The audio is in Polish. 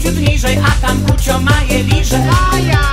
ciut niżej, a tam kucio ma je liże, a ja.